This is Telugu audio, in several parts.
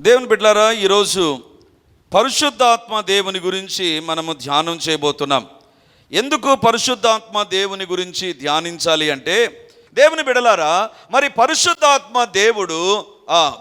దేవుని బిడ్డారా ఈరోజు పరిశుద్ధాత్మ దేవుని గురించి మనము ధ్యానం చేయబోతున్నాం. ఎందుకు పరిశుద్ధాత్మ దేవుని గురించి ధ్యానించాలి అంటే దేవుని బిడలారా మరి పరిశుద్ధాత్మ దేవుడు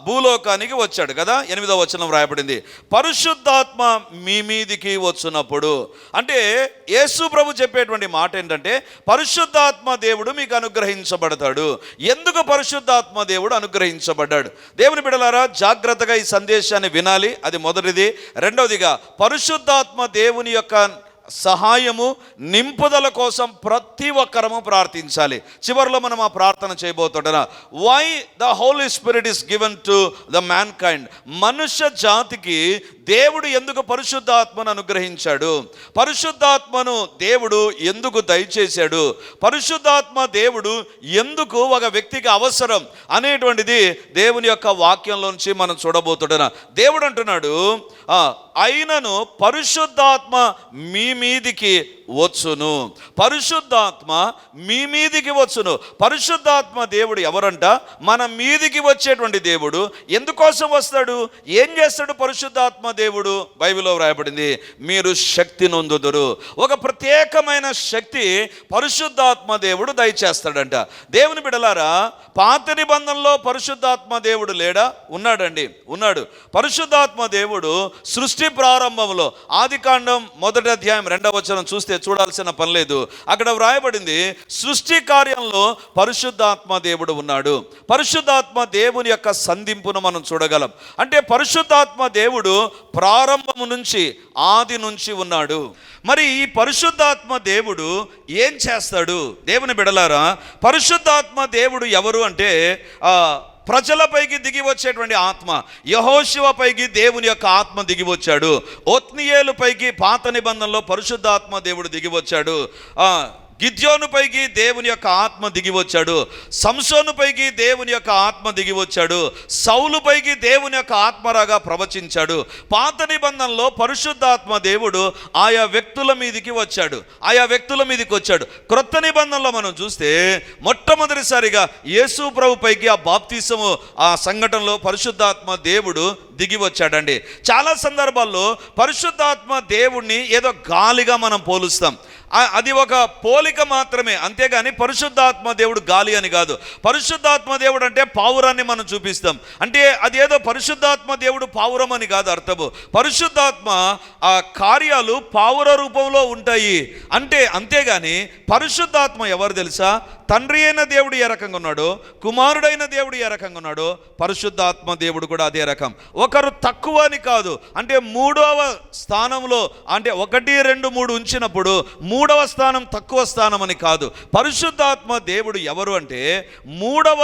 భూలోకానికి వచ్చాడు కదా? ఎనిమిదవ వచనం రాయబడింది పరిశుద్ధాత్మ మీ మీదికి వచ్చినప్పుడు అంటే యేసు ప్రభు చెప్పేటువంటి మాట ఏంటంటే పరిశుద్ధాత్మ దేవుడు మీకు అనుగ్రహించబడతాడు. ఎందుకు పరిశుద్ధాత్మ దేవుడు అనుగ్రహించబడ్డాడు? దేవుని బిడలారా జాగ్రత్తగా ఈ సందేశాన్ని వినాలి. అది మొదటిది. రెండవదిగా పరిశుద్ధాత్మ దేవుని యొక్క సహాయము నింపుదల కోసం ప్రతి ఒక్కరము ప్రార్థించాలి. చివరిలో మనం ఆ ప్రార్థన చేయబోతుంటున్నా why the holy spirit is given to the mankind మనుష్య జాతికి దేవుడు ఎందుకు పరిశుద్ధాత్మను అనుగ్రహించాడు? పరిశుద్ధాత్మను దేవుడు ఎందుకు దయచేశాడు? పరిశుద్ధాత్మ దేవుడు ఎందుకు ఒక వ్యక్తికి అవసరం అనేటువంటిది దేవుని యొక్క వాక్యంలోంచి మనం చూడబోతుంటున్నా దేవుడు అంటున్నాడు "ఆ, అయినను పరిశుద్ధాత్మ మీ మీదికి వచ్చును. పరిశుద్ధాత్మ మీ మీదికి వచ్చును. పరిశుద్ధాత్మ దేవుడు ఎవరంట? మన మీదికి వచ్చేటువంటి దేవుడు. ఎందుకోసం వస్తాడు? ఏం చేస్తాడు పరిశుద్ధాత్మ దేవుడు బైబిల్లో వ్రాయబడింది మీరు శక్తి నొందుదురు. ఒక ప్రత్యేకమైన శక్తి పరిశుద్ధాత్మ దేవుడు దయచేస్తాడంట. దేవుని బిడలారా పాత నిబంధనలో పరిశుద్ధాత్మ దేవుడు లేడా? ఉన్నాడండి ఉన్నాడు. పరిశుద్ధాత్మ దేవుడు సృష్టి ప్రారంభంలో ఆదికాండం మొదటి అధ్యాయం రెండవ వచనం చూస్తే చూడాల్సిన పని లేదు. అక్కడ వ్రాయబడింది సృష్టి కార్యంలో పరిశుద్ధాత్మ దేవుడు ఉన్నాడు. పరిశుద్ధాత్మ దేవుని యొక్క సంధింపును మనం చూడగలం. అంటే పరిశుద్ధాత్మ దేవుడు ప్రారంభము నుంచి ఆది నుంచి ఉన్నాడు. మరి ఈ పరిశుద్ధాత్మ దేవుడు ఏం చేస్తాడు? దేవుని బిడలారా పరిశుద్ధాత్మ దేవుడు ఎవరు అంటే ప్రజలపైకి దిగి వచ్చేటువంటి ఆత్మ. యహోశివ పైకి దేవుని యొక్క ఆత్మ దిగి వచ్చాడు. ఓత్నియేలు పైకి పాత నిబంధనలో పరిశుద్ధాత్మ దేవుడు దిగి వచ్చాడు. గిద్యోనుపైకి గిద్యోను పైకి దేవుని యొక్క ఆత్మ దిగి వచ్చాడు. సంసోను పైకి దేవుని యొక్క ఆత్మ దిగి వచ్చాడు. సౌలు పైకి దేవుని యొక్క ఆత్మరాగా ప్రవచించాడు. పాత నిబంధనలో పరిశుద్ధాత్మ దేవుడు ఆయా వ్యక్తుల మీదికి వచ్చాడు. ఆయా వ్యక్తుల మీదకి వచ్చాడు. క్రొత్త నిబంధనలో మనం చూస్తే మొట్టమొదటిసారిగా యేసు ప్రభు పైకి ఆ బాప్తీసము ఆ సంఘటనలో పరిశుద్ధాత్మ దేవుడు దిగి వచ్చాడండి. చాలా సందర్భాల్లో పరిశుద్ధాత్మ దేవుణ్ణి ఏదో గాలిగా మనం పోలుస్తాం. అది ఒక పోలిక మాత్రమే. అంతేగాని పరిశుద్ధాత్మ దేవుడు గాలి అని కాదు. పరిశుద్ధాత్మ దేవుడు అంటే పావురాన్ని మనం చూపిస్తాం. అంటే అది ఏదో పరిశుద్ధాత్మ దేవుడు పావురం అని కాదు అర్థము. పరిశుద్ధాత్మ ఆ కార్యాలు పావుర రూపంలో ఉంటాయి. అంటే అంతేగాని పరిశుద్ధాత్మ ఎవరు తెలుసా? తండ్రి అయిన దేవుడు ఏ రకంగా ఉన్నాడో? కుమారుడైన దేవుడు ఏ రకంగా ఉన్నాడో? పరిశుద్ధాత్మ దేవుడు కూడా అదే రకం. ఒకరు తక్కువ అని కాదు. అంటే మూడవ స్థానంలో అంటే ఒకటి రెండు మూడు ఉంచినప్పుడు మూడవ స్థానం తక్కువ స్థానం అని కాదు. పరిశుద్ధాత్మ దేవుడు ఎవరు అంటే మూడవ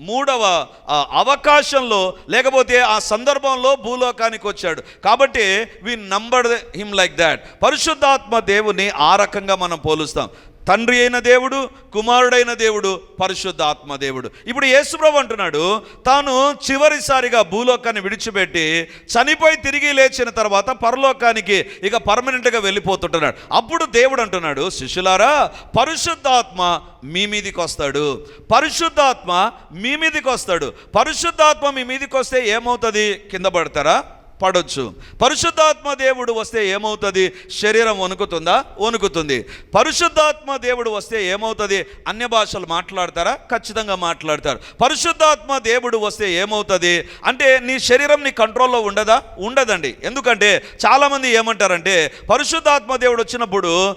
మూడవ అవకాశంలో లేకపోతే ఆ సందర్భంలో భూలోకానికి వచ్చాడు. కాబట్టి we number him like that పరిశుద్ధాత్మ దేవుని ఆ రకంగా మనం పోలుస్తాం. తండ్రి అయిన దేవుడు కుమారుడైన దేవుడు పరిశుద్ధాత్మ దేవుడు. ఇప్పుడు యేసుప్రభు అంటున్నాడు తాను చివరిసారిగా భూలోకాన్ని విడిచిపెట్టి చనిపోయి తిరిగి లేచిన తర్వాత పరలోకానికి ఇక పర్మనెంట్గా వెళ్ళిపోతుంటున్నాడు. అప్పుడు దేవుడు అంటున్నాడు శిష్యులారా పరిశుద్ధాత్మ మీ మీదికి వస్తాడు. పరిశుద్ధాత్మ మీ మీదికి వస్తాడు. పరిశుద్ధాత్మ మీ మీదికి వస్తే ఏమవుతుంది? కింద పడతారా? పడొచ్చు. పరిశుద్ధాత్మ దేవుడు వస్తే ఏమవుతుంది? శరీరం వణుకుతుందా? వణుకుతుంది. పరిశుద్ధాత్మ దేవుడు వస్తే ఏమవుతుంది? అన్య భాషలు మాట్లాడతారా? ఖచ్చితంగా మాట్లాడతారు. పరిశుద్ధాత్మ దేవుడు వస్తే ఏమవుతుంది? అంటే నీ శరీరం నీ కంట్రోల్లో ఉండదా? ఉండదండి. ఎందుకంటే చాలామంది ఏమంటారంటే పరిశుద్ధాత్మ దేవుడు వచ్చినప్పుడు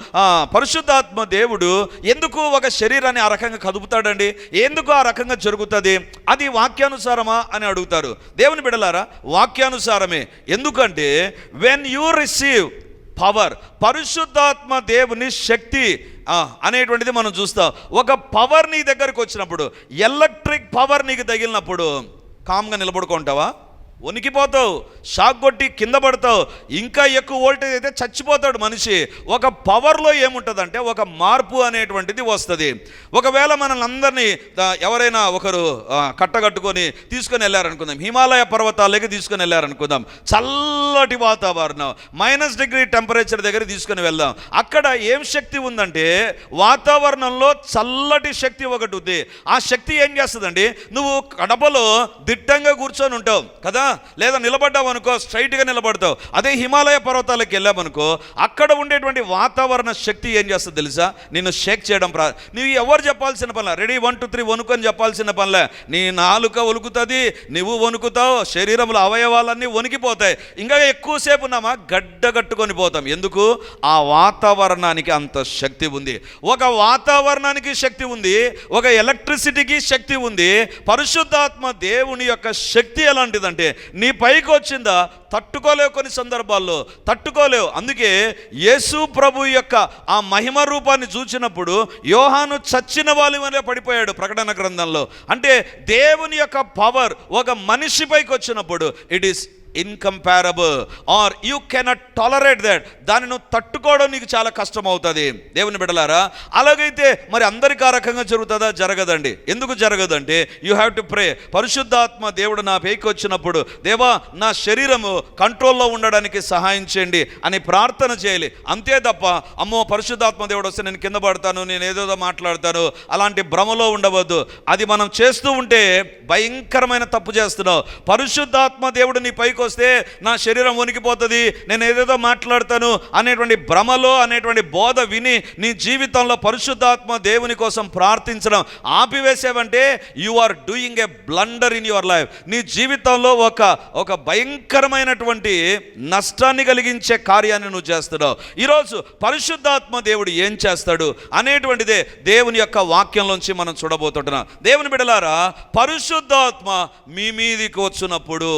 పరిశుద్ధాత్మ దేవుడు ఎందుకు ఒక శరీరాన్ని ఆ రకంగా కదుపుతాడండి? ఎందుకు ఆ రకంగా జరుగుతుంది? అది వాక్యానుసారమా అని అడుగుతారు. దేవుని బిడలారా వాక్యానుసారమే. ఎందుకంటే వెన్ యూ రిసీవ్ పవర్ పరిశుద్ధాత్మ దేవుని శక్తి అనేటువంటిది మనం చూస్తాం. ఒక పవర్ నీ దగ్గరికి వచ్చినప్పుడు ఎలక్ట్రిక్ పవర్ నీకు తగిలినప్పుడు కామ్గా నిలబడుకుంటావా? వణికిపోతావు షాక్ కొట్టి కింద పడతావు. ఇంకా ఎక్కువ వోల్టేజ్ అయితే చచ్చిపోతాడు మనిషి. ఒక పవర్లో ఏముంటుందంటే ఒక మార్పు అనేటువంటిది వస్తుంది. ఒకవేళ మనల్ని అందరినీ ఎవరైనా ఒకరు కట్టగట్టుకొని తీసుకొని వెళ్ళారనుకుందాం హిమాలయ పర్వతాలకి తీసుకొని వెళ్ళారనుకుందాం చల్లటి వాతావరణం మైనస్ డిగ్రీ టెంపరేచర్ దగ్గర తీసుకొని వెళ్దాం. అక్కడ ఏం శక్తి ఉందంటే వాతావరణంలో చల్లటి శక్తి ఒకటి ఉంది. ఆ శక్తి ఏం చేస్తుందండి? నువ్వు కడపలో దిట్టంగా కూర్చొని ఉంటావు కదా? లేదా నిలబడ్డావు అనుకో స్ట్రైట్గా నిలబడతావు. అదే హిమాలయ పర్వతాలకు వెళ్ళామనుకో అక్కడ ఉండేటువంటి వాతావరణ శక్తి ఏం చేస్తుంది తెలుసా? నిన్ను షేక్ చేయడం ప్రా నువ్వు ఎవరు చెప్పాల్సిన పనిలే? రెడీ వన్ టూ త్రీ వణుకొని చెప్పాల్సిన పనిలే. నీ నాలుక వణుకుతుంది నువ్వు వణుకుతావు శరీరంలో అవయవాలన్నీ వణికిపోతాయి. ఇంకా ఎక్కువసేపు ఉన్నామా? గడ్డ కట్టుకొని పోతాం. ఎందుకు? ఆ వాతావరణానికి అంత శక్తి ఉంది. ఒక వాతావరణానికి శక్తి ఉంది ఒక ఎలక్ట్రిసిటీకి శక్తి ఉంది. పరిశుద్ధాత్మ దేవుని యొక్క శక్తి ఎలాంటిదంటే నీ పైకి వచ్చిందా? తట్టుకోలేవు కొన్ని సందర్భాల్లో. తట్టుకోలేవు. అందుకే యేసు ప్రభు యొక్క ఆ మహిమ రూపాన్ని చూచినప్పుడు యోహాను చచ్చిన వాళ్ళ వలె పడిపోయాడు ప్రకటన గ్రంథంలో. అంటే దేవుని యొక్క పవర్ ఒక మనిషి పైకి వచ్చినప్పుడు it is incomparable or you cannot tolerate that దాన్ని నువ్వు తట్టుకోవడం నీకు చాలా కష్టం అవుతుంది దేవుని బిడలారా అలాగైతే మరి అందరికీ ఆ రకంగా జరుగుతుందా? జరగదండి. ఎందుకు జరగదంటే యూ హ్యావ్ టు ప్రే పరిశుద్ధాత్మ దేవుడు నా పైకి వచ్చినప్పుడు దేవా నా శరీరము కంట్రోల్లో ఉండడానికి సహాయం చేయండి అని ప్రార్థన చేయాలి. అంతే తప్ప అమ్మో పరిశుద్ధాత్మ దేవుడు వస్తే నేను కింద పడతాను నేను ఏదేదో మాట్లాడతాను అలాంటి భ్రమలో ఉండవద్దు. అది మనం చేస్తూ ఉంటే భయంకరమైన తప్పు చేస్తున్నావు. పరిశుద్ధాత్మ దేవుడు నీ పైకి వస్తే నా శరీరం వణికిపోతుంది నేను ఏదేదో మాట్లాడతాను అనేటువంటి భ్రమలో అనేటువంటి బోధ విని నీ జీవితంలో పరిశుద్ధాత్మ దేవుని కోసం ప్రార్థించడం ఆపివేసావంటే you are doing a blunder in your life నీ జీవితంలో ఒక ఒక భయంకరమైనటువంటి నష్టాన్ని కలిగించే కార్యాన్ని నువ్వు చేస్తున్నావు. ఈరోజు పరిశుద్ధాత్మ దేవుడు ఏం చేస్తాడు అనేటువంటిదే దేవుని యొక్క వాక్యంలోంచి మనం చూడబోతుంటున్నాం. దేవుని బిడలారా పరిశుద్ధాత్మ మీ మీదికి వచ్చినప్పుడు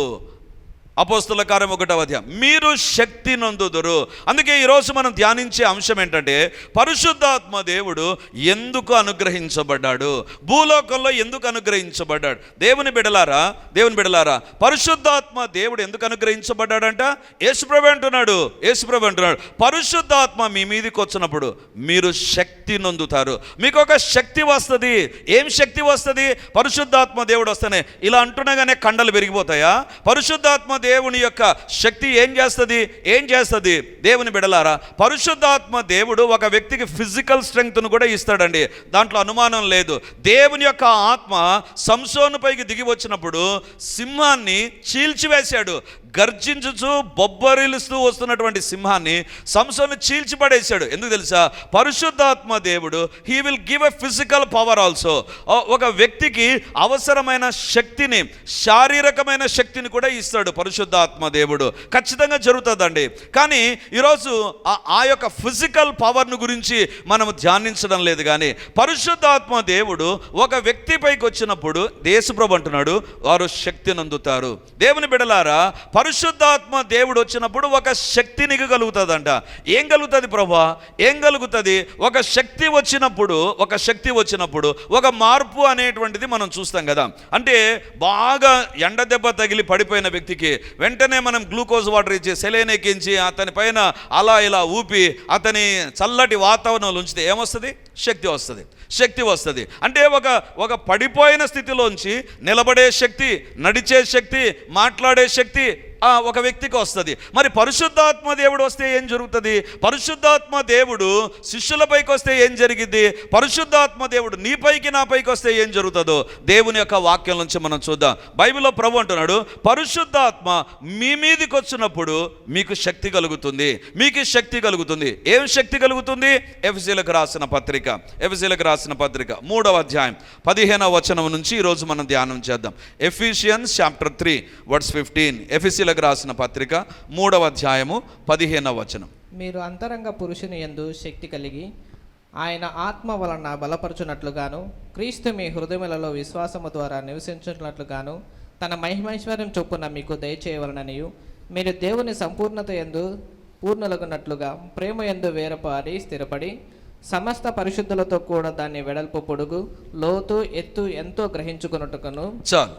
అపోస్తుల కార్యం ఒకటవ అధ్యాయం. మీరు శక్తి నొందుదురు. అందుకే ఈరోజు మనం ధ్యానించే అంశం ఏంటంటే పరిశుద్ధాత్మ దేవుడు ఎందుకు అనుగ్రహించబడ్డాడు? భూలోకంలో ఎందుకు అనుగ్రహించబడ్డాడు? దేవుని బిడలారా దేవుని బిడలారా పరిశుద్ధాత్మ దేవుడు ఎందుకు అనుగ్రహించబడ్డాడంట? యేసుప్రభు అంటున్నాడు యేసుప్రభు అంటున్నాడు పరిశుద్ధాత్మ మీ మీదకి వచ్చినప్పుడు మీరు శక్తి నొందుతారు. మీకు ఒక శక్తి వస్తుంది. ఏం శక్తి వస్తుంది? పరిశుద్ధాత్మ దేవుడు వస్తేనే. ఇలా అంటున్నాగానే కండలు పెరిగిపోతాయా పరిశుద్ధాత్మ దేవుని యొక్క శక్తి ఏం చేస్తుంది? ఏం చేస్తుంది? దేవుని బిడలారా పరిశుద్ధాత్మ దేవుడు ఒక వ్యక్తికి ఫిజికల్ స్ట్రెంగ్త్ను కూడా ఇస్తాడండి. దాంట్లో అనుమానం లేదు. దేవుని యొక్క ఆత్మ సంసోను పైకి దిగి వచ్చినప్పుడు సింహాన్ని చీల్చివేశాడు. గర్జించుచు బొబ్బరిలుస్తూ వస్తున్నటువంటి సింహాన్ని సంసోను చీల్చిపడేశాడు. ఎందుకు తెలుసా? పరిశుద్ధాత్మ దేవుడు he will give a physical power also ఒక వ్యక్తికి అవసరమైన శక్తిని శారీరకమైన శక్తిని కూడా ఇస్తాడు పరిశుద్ధాత్మ దేవుడు. ఖచ్చితంగా జరుగుతుందండి. కానీ ఈరోజు ఆ- ఆ యొక్క ఫిజికల్ పవర్ను గురించి మనం ధ్యానించడం లేదు కానీ పరిశుద్ధాత్మ దేవుడు ఒక వ్యక్తి పైకి వచ్చినప్పుడు దేశప్రభు అంటున్నాడు వారు శక్తిని అందుతారు దేవుని బిడలారా పరిశుద్ధాత్మ దేవుడు వచ్చినప్పుడు ఒక శక్తి నీకు కలుగుతుందంట. ఏం కలుగుతుంది ప్రభా? ఏం కలుగుతుంది? ఒక శక్తి వచ్చినప్పుడు ఒక శక్తి వచ్చినప్పుడు ఒక మార్పు అనేటువంటిది మనం చూస్తాం కదా. అంటే బాగా ఎండ దెబ్బ తగిలి పడిపోయిన వ్యక్తికి వెంటనే మనం గ్లూకోజ్ వాటర్ ఇచ్చి సెలైన్ ఎక్కించి అతని పైన అలా ఇలా ఊపి అతని చల్లటి వాతావరణంలో ఉంచితే ఏమొస్తుంది? శక్తి వస్తుంది. శక్తి వస్తుంది. అంటే ఒక ఒక పడిపోయిన స్థితిలోంచి నిలబడే శక్తి నడిచే శక్తి మాట్లాడే శక్తి ఒక వ్యక్తికి వస్తుంది. మరి పరిశుద్ధాత్మ దేవుడు వస్తే ఏం జరుగుతుంది? పరిశుద్ధాత్మ దేవుడు శిష్యులపైకి వస్తే ఏం జరిగింది పరిశుద్ధాత్మ దేవుడు నీ పైకి నా పైకి వస్తే ఏం జరుగుతుందో దేవుని యొక్క వాక్యం నుంచి మనం చూద్దాం. బైబిల్లో ప్రభు అంటున్నాడు పరిశుద్ధాత్మ మీ మీదికి వచ్చినప్పుడు మీకు శక్తి కలుగుతుంది. మీకు శక్తి కలుగుతుంది. ఏం శక్తి కలుగుతుంది? ఎఫ్సీలకు రాసిన పత్రిక. ఎఫ్సీలకు రాసిన పత్రిక. మూడవ అధ్యాయం. పదిహేనవ వచనం నుంచి ఈరోజు మనం ధ్యానం చేద్దాం. Ephesians chapter three words fifteen. ఎఫ్ఎస్సీలకు రాసిన పత్రిక మూడవ అధ్యాయము పదిహేనవ వచనం. మీరు అంతరంగ పురుషుని యందు శక్తి కలిగి ఆయన ఆత్మ వలన బలపరచునట్లుగాను క్రీస్తు మీ హృదయములలో విశ్వాసము ద్వారా నివసించున్నట్లుగాను తన మహిమైశ్వర్యం చొప్పున మీకు దయచేయవలననియు మీరు దేవుని సంపూర్ణత ఎందు పూర్ణులగునట్లుగా ప్రేమ ఎందు వేరపారి స్థిరపడి సమస్త పరిశుద్ధులతో కూడా దాన్ని వెడల్పు పొడుగు లోతు ఎత్తు ఎంతో గ్రహించుకున్నట్టుకును చాలు.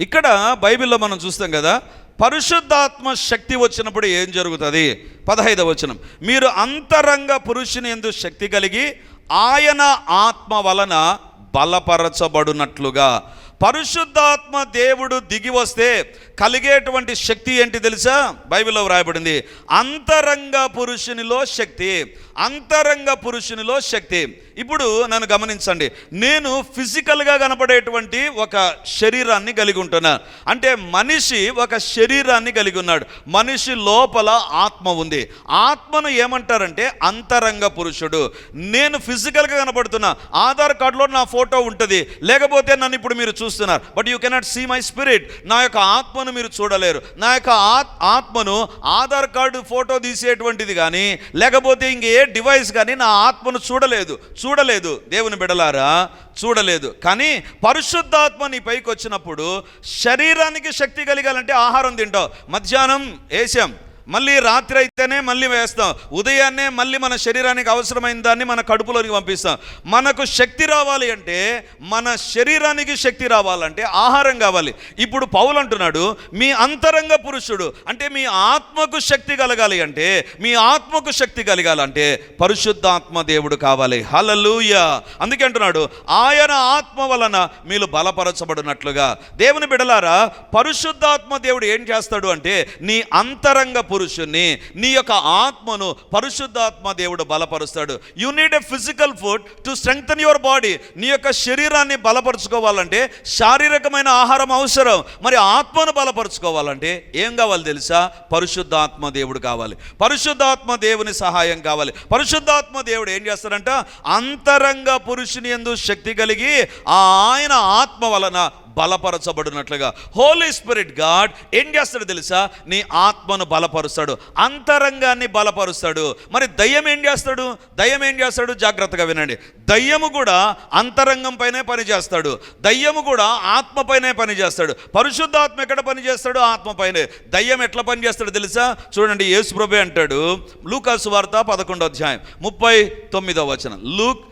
ఇక్కడ బైబిల్లో మనం చూస్తాం కదా పరిశుద్ధాత్మ శక్తి వచ్చినప్పుడు ఏం జరుగుతుంది? పదహైదవ వచనం. మీరు అంతరంగ పురుషుని ఎందు శక్తి కలిగి ఆయన ఆత్మ వలన బలపరచబడునట్లుగా. పరిశుద్ధాత్మ దేవుడు దిగి వస్తే కలిగేటువంటి శక్తి ఏంటి తెలుసా? బైబిల్లో వ్రాయబడింది అంతరంగ పురుషునిలో శక్తి అంతరంగ పురుషునిలో శక్తి. ఇప్పుడు నన్ను గమనించండి. నేను ఫిజికల్గా కనపడేటువంటి ఒక శరీరాన్ని కలిగి ఉంటున్నాను అంటే మనిషి ఒక శరీరాన్ని కలిగి ఉన్నాడు. మనిషి లోపల ఆత్మ ఉంది. ఆత్మను ఏమంటారంటే అంతరంగ పురుషుడు. నేను ఫిజికల్గా కనపడుతున్నా. ఆధార్ కార్డులో నా ఫోటో ఉంటుంది. లేకపోతే నన్ను ఇప్పుడు మీరు చూస్తున్నారు. But you cannot see my spirit. నా యొక్క ఆత్మను మీరు చూడలేరు. నా యొక్క ఆత్- ఆత్మను ఆధార్ కార్డు ఫోటో తీసేటువంటిది కానీ లేకపోతే ఇంకే డివైస్ కానీ నా ఆత్మను చూడలేదు. చూడలేదు దేవుని బిడలారా చూడలేదు. కానీ పరిశుద్ధాత్మ నీ పైకి వచ్చినప్పుడు శరీరానికి శక్తి కలిగాలంటే ఆహారం తింటావు. మధ్యాహ్నం వేసాం మళ్ళీ రాత్రి అయితేనే మళ్ళీ వేస్తాం. ఉదయాన్నే మళ్ళీ మన శరీరానికి అవసరమైన దాన్ని మన కడుపులోనికి పంపిస్తాం. మనకు శక్తి రావాలి అంటే మన శరీరానికి శక్తి రావాలంటే ఆహారం కావాలి. ఇప్పుడు పౌలు అంటున్నాడు మీ అంతరంగ పురుషుడు అంటే మీ ఆత్మకు శక్తి కలగాలి అంటే మీ ఆత్మకు శక్తి కలగాలంటే పరిశుద్ధాత్మ దేవుడు కావాలి. హలలుయ అందుకే అంటున్నాడు ఆయన ఆత్మ వలన మీరు బలపరచబడినట్లుగా. దేవుని బిడలారా పరిశుద్ధాత్మ దేవుడు ఏం చేస్తాడు అంటే నీ అంతరంగ పురుషుణ్ణి నీ యొక్క ఆత్మను పరిశుద్ధాత్మ దేవుడు బలపరుస్తాడు. You need a physical food to strengthen your body నీ యొక్క శరీరాన్ని బలపరుచుకోవాలంటే శారీరకమైన ఆహారం అవసరం. మరి ఆత్మను బలపరుచుకోవాలంటే ఏం కావాలి తెలుసా? పరిశుద్ధాత్మ దేవుడు కావాలి. పరిశుద్ధాత్మ దేవుని సహాయం కావాలి. పరిశుద్ధాత్మ దేవుడు ఏం చేస్తాడంట? అంతరంగ పురుషుని ఎందు శక్తి కలిగి ఆ ఆయన ఆత్మ వలన బలపరచబడినట్లుగా. హోలీ స్పిరిట్ గాడ్ ఏం చేస్తాడు తెలుసా? నీ ఆత్మను బలపరుస్తాడు. అంతరంగాన్ని బలపరుస్తాడు. మరి దయ్యం ఏం చేస్తాడు? దయ్యం ఏం చేస్తాడు? జాగ్రత్తగా వినండి. దయ్యము కూడా అంతరంగం పైనే పనిచేస్తాడు. దయ్యము కూడా ఆత్మ పైనే పనిచేస్తాడు. పరిశుద్ధాత్మ ఎక్కడ పనిచేస్తాడు? ఆత్మ పైనే. దయ్యం ఎట్లా పనిచేస్తాడు తెలుసా? చూడండి యేసుప్రభు అంటాడు. లూకాసు వార్త పదకొండో అధ్యాయం. ముప్పై తొమ్మిదో వచనం. Luke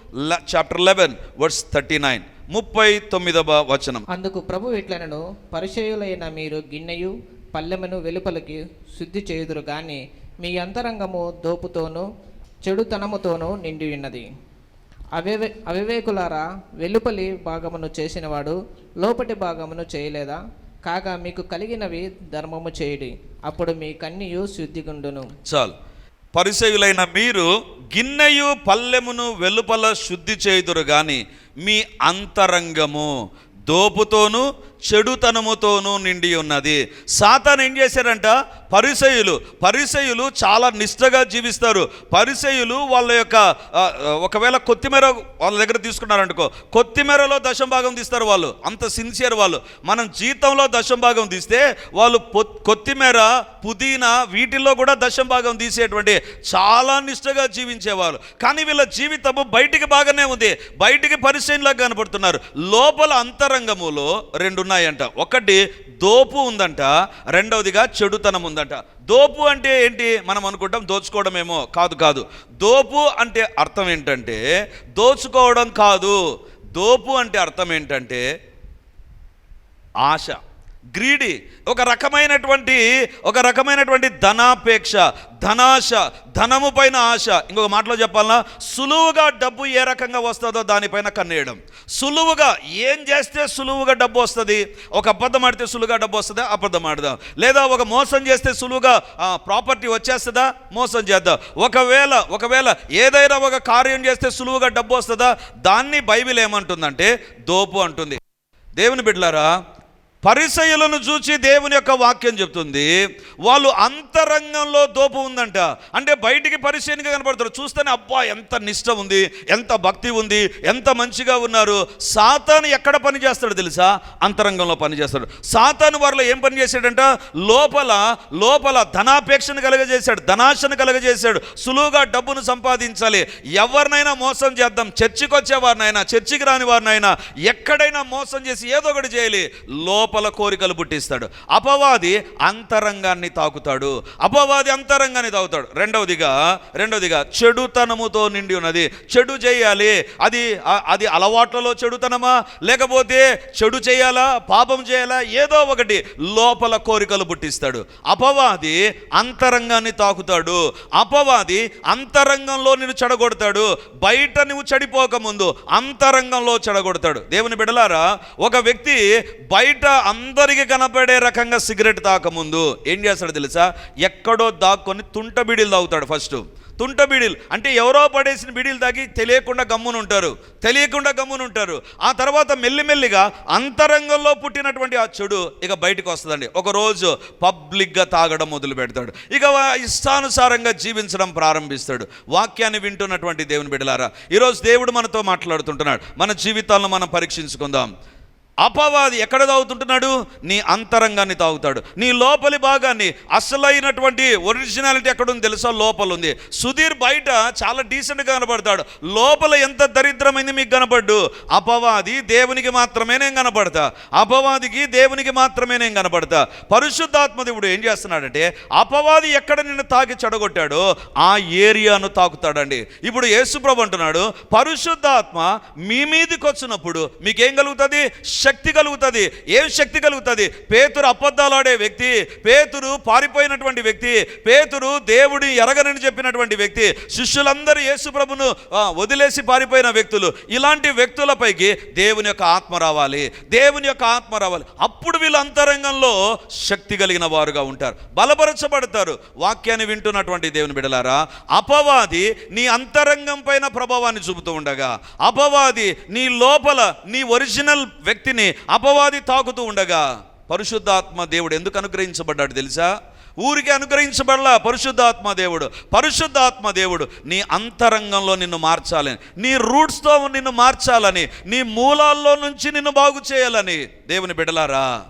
chapter eleven verse thirty nine ముప్పై తొమ్మిదవ వచనం. అందుకు ప్రభు ఇట్లనను పరిచయులైన మీరు గిన్నెయు పల్లెమును వెలుపలికి శుద్ధి చేయుదురు గాని మీ అంతరంగము దోపుతోనూ చెడుతనముతోనూ నిండి ఉన్నది. అవివే అవివేకులారా వెలుపలి భాగమును చేసినవాడు లోపటి భాగమును చేయలేదా? కాగా మీకు కలిగినవి ధర్మము చేయుడి అప్పుడు మీ కన్నియు శుద్ధిగుండును. చాలు. పరిసయులైన మీరు గిన్నెయు పల్లెమును వెలుపల శుద్ధి చేయుదురు గాని మీ అంతరంగము దోపుతోనూ చెడుతనముతోనూ నిండి ఉన్నది. సాతాన్ ఏం చేశారంట? పరిసయులు పరిసయులు చాలా నిష్ఠగా జీవిస్తారు. పరిసయులు వాళ్ళ యొక్క ఒకవేళ కొత్తిమీర వాళ్ళ దగ్గర తీసుకున్నారనుకో కొత్తిమీరలో దశం భాగం తీస్తారు వాళ్ళు. అంత సిన్సియర్ వాళ్ళు. మనం జీతంలో దశం భాగం తీస్తే వాళ్ళు పొ- కొత్తిమీర పుదీనా వీటిల్లో కూడా దశం భాగం తీసేటువంటి చాలా నిష్ఠగా జీవించేవాళ్ళు కానీ వీళ్ళ జీవితము బయటికి బాగానే ఉంది. బయటికి పరిచయంలాగా కనపడుతున్నారు. లోపల అంతరంగములో రెండు ఉన్నాయంట. ఒకటి దోపు ఉందంట రెండవదిగా చెడుతనం ఉందంట. దోపు అంటే ఏంటి? మనం అనుకుంటాం దోచుకోవడమేమో. కాదు కాదు. దోపు అంటే అర్థం ఏంటంటే దోచుకోవడం కాదు. దోపు అంటే అర్థం ఏంటంటే ఆశ గ్రీడి. ఒక రకమైనటువంటి ఒక రకమైనటువంటి ధనాపేక్ష ధనాశ ధనము పైన ఆశ. ఇంకొక మాటలో చెప్పాలన్నా సులువుగా డబ్బు ఏ రకంగా వస్తుందో దానిపైన కన్నేయడం. సులువుగా ఏం చేస్తే సులువుగా డబ్బు వస్తుంది? ఒక అబద్ధం ఆడితే సులువుగా డబ్బు వస్తుందా? అబద్ధం ఆడదాం? లేదా ఒక మోసం చేస్తే సులువుగా ప్రాపర్టీ వచ్చేస్తుందా? మోసం చేద్దాం? ఒకవేళ ఒకవేళ ఏదైనా ఒక కార్యం చేస్తే సులువుగా డబ్బు వస్తుందా? దాన్ని బైబిల్ ఏమంటుందంటే దోపు అంటుంది. దేవుని బిడ్డలారా పరిసయులను చూచి దేవుని యొక్క వాక్యం చెప్తుంది. వాళ్ళు అంతరంగంలో దోపు ఉందంట. అంటే బయటికి పరిశీలిగా కనపడతారు. చూస్తేనే అబ్బా ఎంత నిష్ట ఉంది ఎంత భక్తి ఉంది ఎంత మంచిగా ఉన్నారు. సాతాను ఎక్కడ పని చేస్తాడు తెలుసా? అంతరంగంలో పని చేస్తాడు. సాతాను వారిలో ఏం పని చేశాడంట? లోపల లోపల ధనాపేక్షను కలగజేశాడు ధనాశను కలగజేశాడు. సులువుగా డబ్బును సంపాదించాలి. ఎవరినైనా మోసం చేద్దాం. చర్చికి వచ్చే వారినైనా చర్చికి రాని వారినైనా ఎక్కడైనా మోసం చేసి ఏదో ఒకటి చేయాలి. లోపల కోరికలు పుట్టిస్తాడు. అపవాది అంతరంగాన్ని తాకుతాడు. అపవాది అంతరంగాన్ని తాకుతాడు రెండవదిగా రెండవదిగా చెడుతనముతో నిండి ఉన్నది. చెడు చేయాలి. అది అది అలవాట్లలో చెడుతనమా? లేకపోతే చెడు చేయాలా? పాపం చేయాలా? ఏదో ఒకటి లోపల కోరికలు పుట్టిస్తాడు. అపవాది అంతరంగాన్ని తాకుతాడు. అపవాది అంతరంగంలో నిన్ను చెడగొడతాడు. బయట నువ్వు చెడిపోకముందు అంతరంగంలో చెడగొడతాడు. దేవుని బిడలారా ఒక వ్యక్తి బయట అందరికీ కనపడే రకంగా సిగరెట్ తాకముందు ఏం చేస్తాడు తెలుసా? ఎక్కడో దాక్కొని తుంట బిడిలు తాగుతాడు ఫస్ట్. తుంట బీడీలు. అంటే ఎవరో పడేసిన బీడీలు తాగి తెలియకుండా గమ్మున ఉంటారు తెలియకుండా గమ్మున ఉంటారు ఆ తర్వాత మెల్లిమెల్లిగా అంతరంగంలో పుట్టినటువంటి ఆ చెడు ఇక బయటకు వస్తుందండి. ఒక రోజు పబ్లిక్గా తాగడం మొదలు పెడతాడు. ఇక ఇష్టానుసారంగా జీవించడం ప్రారంభిస్తాడు. వాక్యాన్ని వింటున్నటువంటి దేవుని బిడ్డలారా ఈరోజు దేవుడు మనతో మాట్లాడుతుంటున్నాడు. మన జీవితాలను మనం పరీక్షించుకుందాం. అపవాది ఎక్కడ తాగుతుంటున్నాడు? నీ అంతరంగాన్ని తాగుతాడు. నీ లోపలి భాగాన్ని అసలైనటువంటి ఒరిజినాలిటీ ఎక్కడుంది తెలుసా? లోపల ఉంది సుధీర్ బయట చాలా డీసెంట్గా కనపడతాడు. లోపల ఎంత దరిద్రమైంది మీకు కనపడ్డు? అపవాది దేవునికి మాత్రమే నేను కనపడతా. అపవాదికి దేవునికి మాత్రమే నేను కనపడతా. పరిశుద్ధాత్మ దేవుడు ఏం చేస్తున్నాడంటే అపవాది ఎక్కడ నిన్ను తాకి చెడగొట్టాడో ఆ ఏరియాను తాకుతాడండి. ఇప్పుడు యేసుప్రభు అంటున్నాడు పరిశుద్ధాత్మ మీ మీదకి వచ్చినప్పుడు మీకేం కలుగుతుంది? శక్తి కలుగుతుంది. ఏం శక్తి కలుగుతుంది? పేతురు అబద్ధాలాడే వ్యక్తి పేతురు పారిపోయినటువంటి వ్యక్తి పేతురు దేవుడి ఎరగనని చెప్పినటువంటి వ్యక్తి శిష్యులందరూ యేసుప్రభును ఆ, వదిలేసి పారిపోయిన వ్యక్తులు. ఇలాంటి వ్యక్తులపైకి దేవుని యొక్క ఆత్మ రావాలి. దేవుని యొక్క ఆత్మ రావాలి. అప్పుడు వీళ్ళు అంతరంగంలో శక్తి కలిగిన వారుగా ఉంటారు. బలపరచబడతారు. వాక్యాన్ని వింటున్నటువంటి దేవుని బిడలారా అపవాది నీ అంతరంగం పైన ప్రభావాన్ని చూపుతూ ఉండగా అపవాది నీ లోపల నీ ఒరిజినల్ వ్యక్తిని అపవాది తాకుతూ ఉండగా పరిశుద్ధాత్మ దేవుడు ఎందుకు అనుగ్రహించబడ్డాడు తెలుసా? ఊరికి అనుగ్రహించబడలా పరిశుద్ధాత్మ దేవుడు. పరిశుద్ధాత్మ దేవుడు నీ అంతరంగంలో నిన్ను మార్చాలని నీ రూట్స్తో నిన్ను మార్చాలని నీ మూలాల్లో నుంచి నిన్ను బాగు చేయాలని దేవుని బిడలారా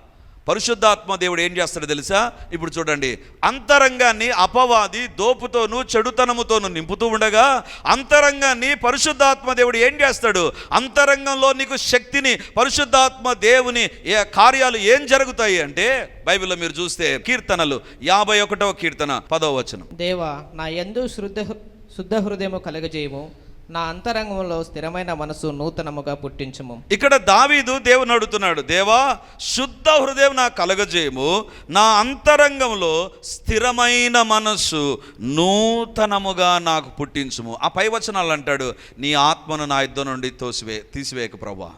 పరిశుద్ధాత్మ దేవుడు ఏం చేస్తాడో తెలుసా? ఇప్పుడు చూడండి. అంతరంగాన్ని అపవాది దోపుతోనూ చెడుతనముతోనూ నింపుతూ ఉండగా అంతరంగాన్ని పరిశుద్ధాత్మ దేవుడు ఏం చేస్తాడు? అంతరంగంలో నీకు శక్తిని పరిశుద్ధాత్మ దేవుని ఏ కార్యాలు ఏం జరుగుతాయి అంటే బైబిల్లో మీరు చూస్తే కీర్తనలు. యాభై ఒకటవ కీర్తన పదవ వచనం. దేవా నా ఎందు శుద్ధ శుద్ధ హృదయము కలగజేయము. నా అంతరంగంలో స్థిరమైన మనసు నూతనముగా పుట్టించుము. ఇక్కడ దావీదు దేవుని అడుగుతున్నాడు దేవా శుద్ధ హృదయం నా కలగజేయము. నా అంతరంగంలో స్థిరమైన మనస్సు నూతనముగా నాకు పుట్టించుము. ఆ పై వచనాలు అంటాడు నీ ఆత్మను నా యుద్ధం నుండి తోసివే తీసివేయక ప్రభా.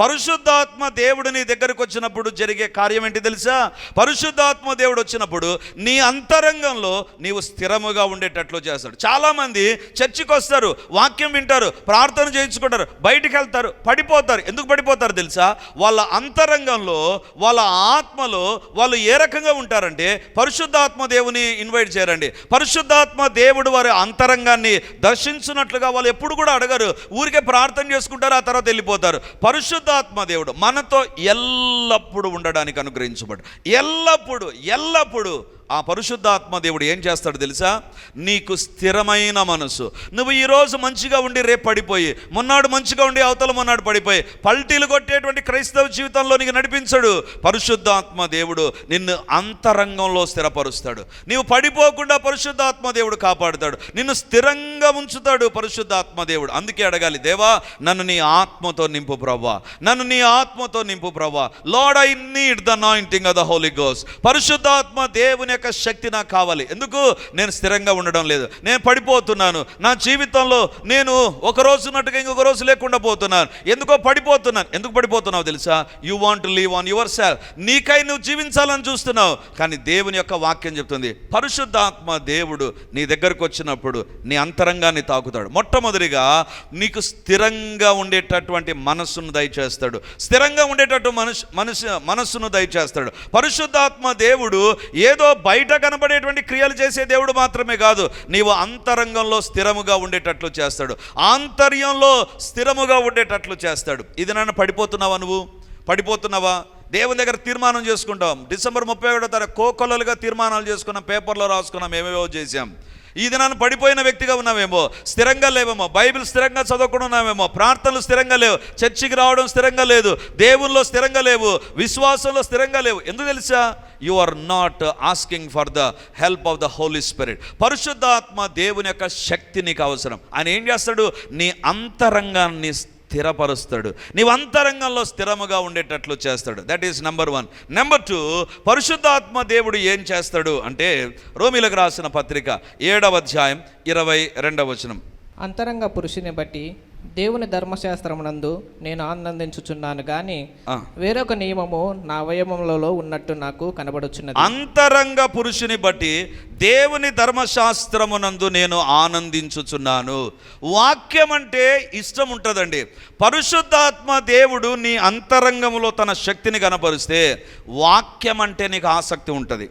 పరిశుద్ధాత్మ దేవుడు నీ దగ్గరకు వచ్చినప్పుడు జరిగే కార్యం ఏంటి తెలుసా? పరిశుద్ధాత్మ దేవుడు వచ్చినప్పుడు నీ అంతరంగంలో నీవు స్థిరముగా ఉండేటట్లు చేస్తాడు. చాలామంది చర్చికి వస్తారు వాక్యం వింటారు ప్రార్థన చేయించుకుంటారు బయటికి వెళ్తారు పడిపోతారు. ఎందుకు పడిపోతారు తెలుసా? వాళ్ళ అంతరంగంలో వాళ్ళ ఆత్మలో వాళ్ళు ఏ రకంగా ఉంటారంటే పరిశుద్ధాత్మ దేవుని ఇన్వైట్ చేయరండి. పరిశుద్ధాత్మ దేవుడు వారి అంతరంగాన్ని దర్శించినట్లుగా వాళ్ళు ఎప్పుడు కూడా అడగరు. ఊరికే ప్రార్థన చేసుకుంటారు ఆ తర్వాత వెళ్ళిపోతారు. పరిశుద్ధాత్మ దేవుడు మనతో ఎల్లప్పుడూ ఉండడానికి అనుగ్రహించబడు. ఎల్లప్పుడు ఎల్లప్పుడు ఆ పరిశుద్ధాత్మ దేవుడు ఏం చేస్తాడు తెలుసా? నీకు స్థిరమైన మనసు. నువ్వు ఈరోజు మంచిగా ఉండి రేపు పడిపోయి మొన్నాడు మంచిగా ఉండి అవతల మొన్నాడు పడిపోయి పల్టీలు కొట్టేటువంటి క్రైస్తవ జీవితంలో నీకు నడిపించడు. పరిశుద్ధాత్మ దేవుడు నిన్ను అంతరంగంలో స్థిరపరుస్తాడు. నీవు పడిపోకుండా పరిశుద్ధాత్మ దేవుడు కాపాడుతాడు. నిన్ను స్థిరంగా ఉంచుతాడు పరిశుద్ధాత్మ దేవుడు. అందుకే అడగాలి దేవా నన్ను నీ ఆత్మతో నింపు ప్రవ్వా. నన్ను నీ ఆత్మతో నింపు ప్రవ్వా. Lord I need the anointing of the holy goes పరిశుద్ధాత్మ దేవుని యొక్క శక్తి నాకు కావాలి. ఎందుకు? నేను స్థిరంగా ఉండడం లేదు. నేను పడిపోతున్నాను. నా జీవితంలో నేను ఒక రోజు ఉన్నట్టుగా ఇంకొక రోజు లేకుండా పోతున్నాను. ఎందుకో పడిపోతున్నాను. ఎందుకు పడిపోతున్నావు తెలుసా? You want to live on yourself నీకై నువ్వు జీవించాలని చూస్తున్నావు. కానీ దేవుని యొక్క వాక్యం చెప్తుంది. పరిశుద్ధాత్మ దేవుడు నీ దగ్గరకు వచ్చినప్పుడు నీ అంతరంగాన్ని తాకుతాడు. మొట్టమొదటిగా నీకు స్థిరంగా ఉండేటటువంటి మనస్సును దయచేస్తాడు. స్థిరంగా ఉండేటట్టు మనసు మనసు మనస్సును దయచేస్తాడు. పరిశుద్ధాత్మ దేవుడు ఏదో బయట కనబడేటువంటి క్రియలు చేసే దేవుడు మాత్రమే కాదు నీవు అంతరంగంలో స్థిరముగా ఉండేటట్లు చేస్తాడు. ఆంతర్యంలో స్థిరముగా ఉండేటట్లు చేస్తాడు. ఇది నన్ను పడిపోతున్నావా నువ్వు? పడిపోతున్నావా? దేవుని దగ్గర తీర్మానం చేసుకుంటాం. డిసెంబర్ ముప్పై ఒకటో తారీఖు కోకొల్లలుగా తీర్మానాలు చేసుకున్నాం పేపర్లో రాసుకున్నాం ఏమేవో చేసాం ఇది నన్ను పడిపోయిన వ్యక్తిగా ఉన్నామేమో స్థిరంగా లేవేమో? బైబిల్ స్థిరంగా చదవకుండా ఉన్నామేమో ప్రార్థనలు స్థిరంగా లేవు. చర్చికి రావడం స్థిరంగా లేదు. దేవుల్లో స్థిరంగా లేవు. విశ్వాసంలో స్థిరంగా లేవు. ఎందుకు తెలుసా? You are not asking for the help of the Holy Spirit పరిశుద్ధాత్మ దేవుని యొక్క శక్తి నీకు అవసరం. ఆయన ఏం చేస్తాడు? నీ అంతరంగాన్ని స్థిరపరుస్తాడు. నీవు అంతరంగంలో స్థిరముగా ఉండేటట్లు చేస్తాడు. That is number one number two పరిశుద్ధాత్మ దేవుడు ఏం చేస్తాడు అంటే రోమిలకు రాసిన పత్రిక ఏడవ అధ్యాయం ఇరవై రెండవ వచనం. అంతరంగ పురుషుని బట్టి దేవుని ధర్మశాస్త్రమునందు నేను ఆనందించుచున్నాను గాని ఆ. వేరొక నియమము నా అవయవములలో ఉన్నట్టు నాకు కనబడుచున్నది. అంతరంగ పురుషుని బట్టి దేవుని ధర్మశాస్త్రమునందు నేను ఆనందించుచున్నాను. వాక్యం అంటే ఇష్టం ఉంటుందండి పరిశుద్ధాత్మ దేవుడు నీ అంతరంగములో తన శక్తిని కనపరిస్తే వాక్యం అంటే నీకు ఆసక్తి ఉంటుంది.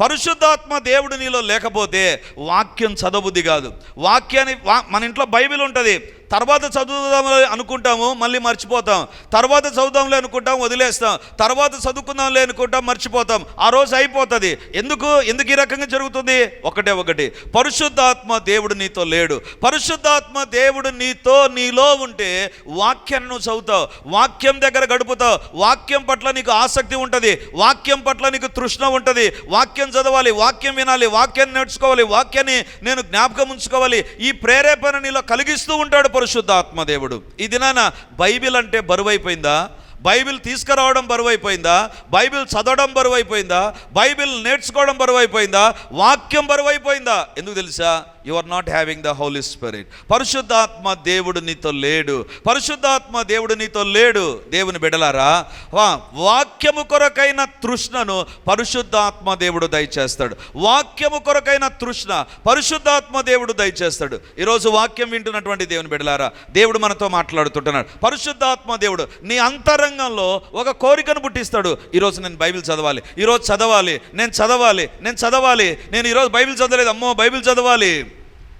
పరిశుద్ధాత్మ దేవుడు నీలో లేకపోతే వాక్యం చదవబుద్ధి కాదు. వాక్యాన్ని వా మన ఇంట్లో బైబిల్ ఉంటుంది తర్వాత చదువుదాం అనుకుంటాము మళ్ళీ మర్చిపోతాం. తర్వాత చదువుదాంలే అనుకుంటాం వదిలేస్తాం. తర్వాత చదువుకుందాంలే అనుకుంటాం మర్చిపోతాం. ఆ రోజు అయిపోతుంది. ఎందుకు? ఎందుకు ఈ రకంగా జరుగుతుంది? ఒకటే ఒకటి. పరిశుద్ధాత్మ దేవుడు నీతో లేడు. పరిశుద్ధాత్మ దేవుడు నీతో నీలో ఉంటే వాక్యాన్ని నువ్వు చదువుతావు. వాక్యం దగ్గర గడుపుతావు. వాక్యం పట్ల నీకు ఆసక్తి ఉంటుంది. వాక్యం పట్ల నీకు తృష్ణ ఉంటుంది. వాక్యం చదవాలి వాక్యం వినాలి వాక్యాన్ని నేర్చుకోవాలి వాక్యాన్ని నేను జ్ఞాపకం ఉంచుకోవాలి. ఈ ప్రేరేపణ నీలో కలిగిస్తూ ఉంటాడు పరిశుద్ధాత్మ దేవుడు. ఈ దినాన బైబిల్ అంటే బరువైపోయిందా? బైబిల్ తీసుకురావడం బరువైపోయిందా? బైబిల్ చదవడం బరువైపోయిందా? బైబిల్ నేర్చుకోవడం బరువైపోయిందా? వాక్యం బరువైపోయిందా? ఎందుకు తెలుసా? You are not having the Holy Spirit పరిశుద్ధాత్మ దేవుడు నీతో లేడు. పరిశుద్ధాత్మ దేవుడు నీతో లేడు. దేవుని బిడలారా వా వాక్యము కొరకైన తృష్ణను పరిశుద్ధాత్మ దేవుడు దయచేస్తాడు. వాక్యము కొరకైన తృష్ణ పరిశుద్ధాత్మ దేవుడు దయచేస్తాడు. ఈరోజు వాక్యం వింటున్నటువంటి దేవుని బిడలారా దేవుడు మనతో మాట్లాడుతుంటున్నాడు. పరిశుద్ధాత్మ దేవుడు నీ అంతరంగంలో ఒక కోరికను పుట్టిస్తాడు. ఈరోజు నేను బైబిల్ చదవాలి. ఈరోజు చదవాలి. నేను చదవాలి. నేను చదవాలి. నేను ఈరోజు బైబిల్ చదవలేదు. అమ్మో బైబిల్ చదవాలి.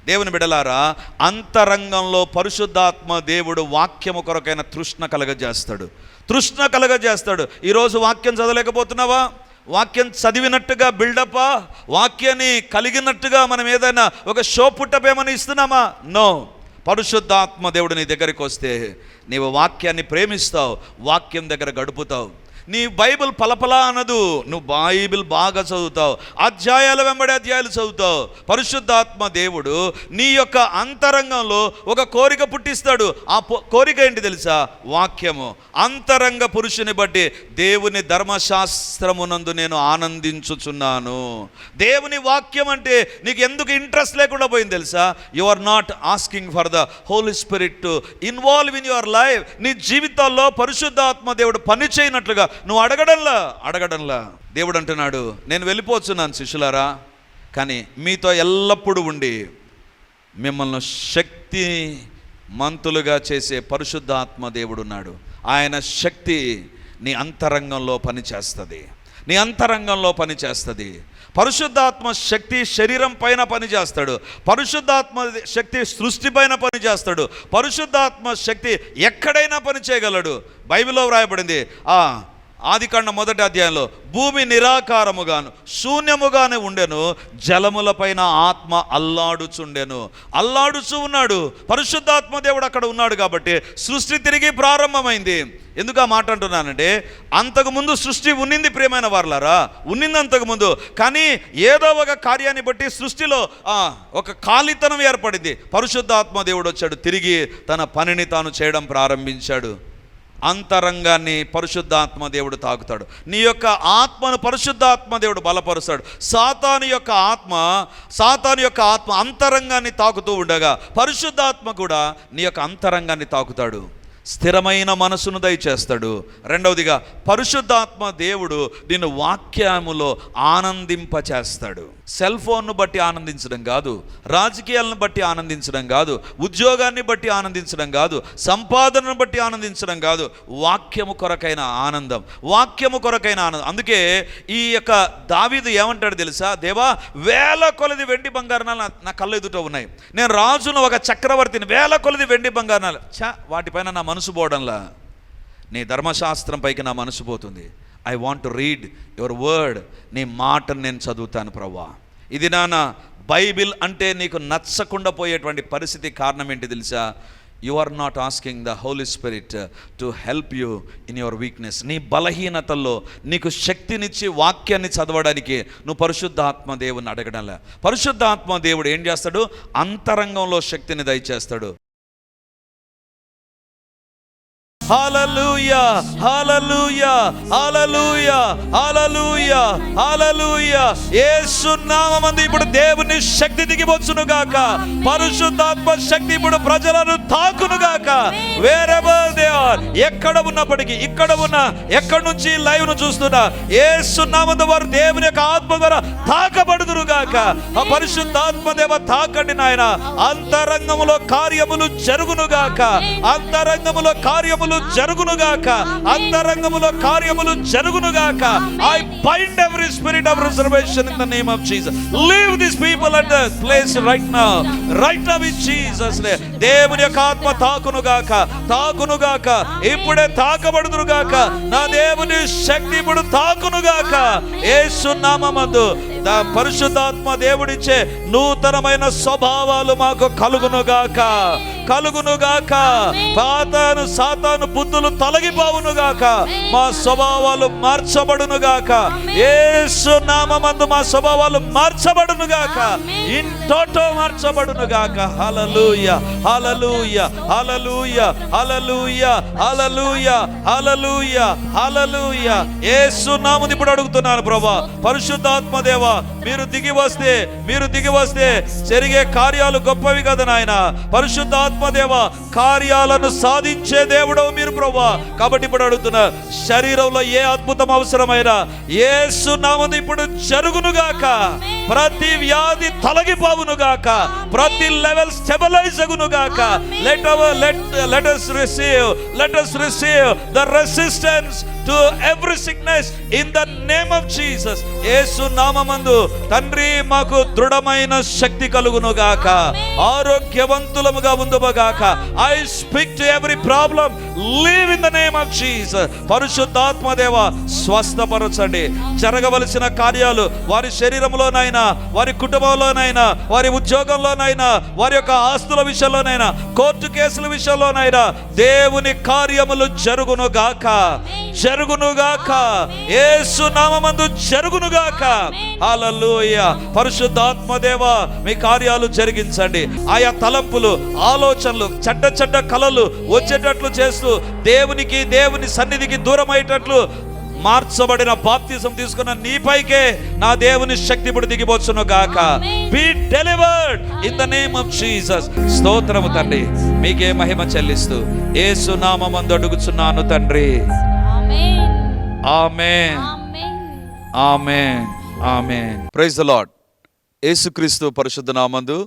దేవుని బిడలారా అంతరంగంలో పరిశుద్ధాత్మ దేవుడు వాక్యము కొరకైన తృష్ణ కలగజేస్తాడు. తృష్ణ కలగజేస్తాడు. ఈరోజు వాక్యం చదవలేకపోతున్నావా? వాక్యం చదివినట్టుగా బిల్డపా వాక్యాన్ని కలిగినట్టుగా మనం ఏదైనా ఒక షో పుట్టపేమని ఇస్తున్నామా? నో. పరిశుద్ధాత్మ దేవుడు నీ దగ్గరికి వస్తే నీవు వాక్యాన్ని ప్రేమిస్తావు వాక్యం దగ్గర గడుపుతావు. నీ బైబిల్ పలపలా అనదు. నువ్వు బైబిల్ బాగా చదువుతావు. అధ్యాయాల వెంబడి అధ్యాయాలు చదువుతావు. పరిశుద్ధాత్మ దేవుడు నీ యొక్క అంతరంగంలో ఒక కోరిక పుట్టిస్తాడు. ఆ కోరిక ఏంటి తెలుసా? వాక్యము. అంతరంగ పురుషుని బట్టి దేవుని ధర్మశాస్త్రమునందు నేను ఆనందించుచున్నాను. దేవుని వాక్యం అంటే నీకు ఎందుకు ఇంట్రెస్ట్ లేకుండా పోయింది తెలుసా? You are not asking for the Holy Spirit to involve in your life నీ జీవితాల్లో పరిశుద్ధాత్మ దేవుడు పని చేయనట్లుగా నువ్వు అడగడంలా అడగడంలా. దేవుడు అంటున్నాడు నేను వెళ్ళిపోతున్నాను శిష్యులారా కానీ మీతో ఎల్లప్పుడూ ఉండి మిమ్మల్ని శక్తి మంతులుగా చేసే పరిశుద్ధాత్మ దేవుడు ఉన్నాడు. ఆయన శక్తి నీ అంతరంగంలో పనిచేస్తుంది. నీ అంతరంగంలో పనిచేస్తుంది. పరిశుద్ధాత్మ శక్తి శరీరం పైన పనిచేస్తాడు. పరిశుద్ధాత్మ శక్తి సృష్టి పైన పనిచేస్తాడు. పరిశుద్ధాత్మ శక్తి ఎక్కడైనా పని చేయగలడు బైబిల్లో వ్రాయబడింది ఆ ఆదికాండ మొదటి అధ్యాయంలో భూమి నిరాకారముగాను శూన్యముగానే ఉండెను జలములపైన ఆత్మ అల్లాడుచుండెను. అల్లాడుచు ఉన్నాడు. పరిశుద్ధాత్మ దేవుడు అక్కడ ఉన్నాడు కాబట్టి సృష్టి తిరిగి ప్రారంభమైంది. ఎందుకు ఆ మాట అంటున్నానంటే అంతకుముందు సృష్టి ఉన్నింది ప్రియమైన వారులారా ఉన్నింది అంతకుముందు కానీ ఏదో ఒక కార్యాన్ని బట్టి సృష్టిలో ఒక ఖాళీతనం ఏర్పడింది. పరిశుద్ధాత్మ దేవుడు వచ్చాడు తిరిగి తన పనిని తాను చేయడం ప్రారంభించాడు. అంతరంగాన్ని పరిశుద్ధాత్మ దేవుడు తాకుతాడు. నీ యొక్క ఆత్మను పరిశుద్ధాత్మ దేవుడు బలపరుస్తాడు. సాతాను యొక్క ఆత్మ సాతాను యొక్క ఆత్మ అంతరంగాన్ని తాకుతూ ఉండగా పరిశుద్ధాత్మ కూడా నీ యొక్క అంతరంగాన్ని తాకుతాడు. స్థిరమైన మనసును దయచేస్తాడు. రెండవదిగా పరిశుద్ధాత్మ దేవుడు నిన్ను వాక్యములో ఆనందింపచేస్తాడు. సెల్ ఫోన్ను బట్టి ఆనందించడం కాదు రాజకీయాలను బట్టి ఆనందించడం కాదు ఉద్యోగాన్ని బట్టి ఆనందించడం కాదు సంపాదనను బట్టి ఆనందించడం కాదు వాక్యము కొరకైన ఆనందం వాక్యము కొరకైన ఆనందం. అందుకే ఈ యొక్క దావీదు ఏమంటాడు తెలుసా? దేవా వేల కొలది వెండి బంగారణాలు నా- కళ్ళ ఎదుట ఉన్నాయి. నేను రాజును ఒక చక్రవర్తిని వేల కొలది వెండి బంగారణాలు. చ వాటిపైన నా మనసు పోవడంలా? నీ ధర్మశాస్త్రం పైకి నా మనసు పోతుంది. I want to read your word నీ మాటను నేను చదువుతాను ప్రవ్వా. ఇది నాన్న బైబిల్ అంటే నీకు నచ్చకుండా పోయేటువంటి పరిస్థితి కారణం ఏంటి తెలుసా? You are not asking the Holy Spirit to help you in your weakness నీ బలహీనతల్లో నీకు శక్తినిచ్చి వాక్యాన్ని చదవడానికి నువ్వు పరిశుద్ధాత్మ దేవుని అడగడంలే. పరిశుద్ధాత్మ దేవుడు ఏం చేస్తాడు? అంతరంగంలో శక్తిని దయచేస్తాడు. హల్లెలూయా హల్లెలూయా హల్లెలూయా హల్లెలూయా హల్లెలూయా యేసు ఇప్పుడు దేవుని శక్తి దిగిపోచ్చును గాక పరిశుద్ధాత్మ శక్తి ఇప్పుడు ప్రజలను తాకును గాక వేరెవర్ ఆర్ ఎక్కడ ఉన్నప్పటికీ ఇక్కడ ఉన్న ఎక్కడి నుంచి లైవ్ను చూస్తున్నా యేసు నామమున వారు దేవుని యొక్క ఆత్మ ద్వారా తాకబడుదురు గాక. ఆ పరిశుద్ధాత్మ దేవ తాకండి నాయన. అంతరంగములో కార్యములు జరుగును గాక. అంతరంగములో కార్యములు జరుగును గాక. అంతరంగములో కార్యములు జరుగును గాక. I bind every spirit of reservation in the name of Jesus leave this people at the place right now right now in Jesus దేవుని యొక్క ఆత్మ తాకును గాక తాకును గాక ఇప్పుడే తాకబడుదురు గాక నా దేవుని శక్తి ఇప్పుడు తాకును గాక యేసు నామమందు దా పరిశుద్ధాత్మ దేవుడిచ్చే నూతనమైన స్వభావాలు మాకు కలుగును గాక కలుగును గాక పాతాను సాతాను బుద్ధులు తొలగిపోవును గాక మా స్వభావాలు మార్చబడును గాక యేసు నామమందు మా స్వభావాలు మార్చబడును గాక ఇన్ టోటో మార్చబడును గాక హల్లెలూయ హల్లెలూయ హల్లెలూయ హల్లెలూయ హల్లెలూయ హల్లెలూయ హల్లెలూయ. యేసు నామమున ఇప్పుడు అడుగుతున్నాను ప్రభా. పరిశుద్ధాత్మ దేవా మీరు దిగి వస్తే మీరు దిగి వస్తే జరిగే కార్యాలు గొప్పవి కదా నాయన. పరిశుద్ధాత్మ దేవా కార్యాలను సాధించే దేవుడవు మీరు ప్రభా కాబట్టి ఇప్పుడు అడుగుతున్నా శరీరంలో ఏ అద్భుతం అవసరమైనా ఏ నామమున ఇప్పుడు జరుగునుగాక. ప్రతి వ్యాధి తొలగిపోవునుగాక. ప్రతి level stabilize అగునుగాక let our let let us receive let us receive the resistance to every sickness in the name of Jesus యేసు నామమందు తండ్రి మాకు దృఢమైన శక్తి కలుగును గాక ఆరోగ్యవంతులముగా ఉందుగాక I speak to every problem leave in the name of Jesus పరిశుద్ధాత్మ దేవ స్వస్థపరచండి. జరగవలసిన కార్యాలు వారి శరీరంలోనైనా వారి కుటుంబంలోనైనా వారి ఉద్యోగంలోనైనా వారి యొక్క ఆస్తుల విషయంలోనైనా కోర్టు కేసుల విషయంలోనైనా దేవుని కార్యములు జరుగును గాక జరుగును గాక యేసు నామమందు జరుగును గాక హల్లెలూయ. పరిశుద్ధాత్మ దేవ మీ కార్యాలు జరిగించండి. ఆయా తలంపులు ఆలోచనలు చెడ్డ చెడ్డ కలలు వచ్చేటట్లు చేస్తూ దేవునికి దేవుని సన్నిధికి దూరం అయ్యేటట్లు మార్చబడిన బాప్తిజం తీసుకున్న నీపైకే నా దేవుని శక్తి ఇప్పుడు దిగిపోచును గాక. Be delivered in the name of Jesus స్తోత్రము తండ్రి. మీకే మహిమ చెల్లిస్తూ యేసు నామమందు అడుగుచున్నాను తండ్రి. ఆమేన్ ఆమేన్ ఆమేన్ ప్రైజ్ ద లార్డ్ యేసుక్రీస్తు పరిశుద్ధ నామందు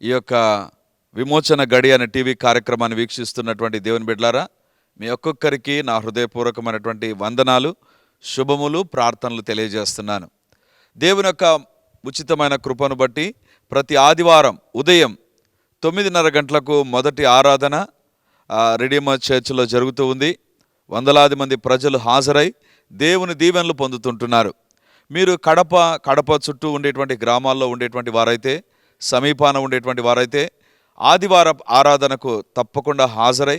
ఈ యొక్క విమోచన గడి అనే టీవీ కార్యక్రమాన్ని వీక్షిస్తున్నటువంటి దేవుని బిడ్డలారా మీ ఒక్కొక్కరికి నా హృదయపూర్వకమైనటువంటి వందనాలు శుభములు ప్రార్థనలు తెలియజేస్తున్నాను. దేవుని యొక్క ఉచితమైన కృపను బట్టి ప్రతి ఆదివారం ఉదయం తొమ్మిదిన్నర గంటలకు మొదటి ఆరాధన ఆ, రెడీమర్ చర్చిలో జరుగుతూ ఉంది. వందలాది మంది ప్రజలు హాజరై దేవుని దీవెనలు పొందుతుంటున్నారు. మీరు కడప కడప చుట్టూ ఉండేటువంటి గ్రామాల్లో ఉండేటువంటి వారైతే సమీపాన ఉండేటువంటి వారైతే ఆదివార ఆరాధనకు తప్పకుండా హాజరై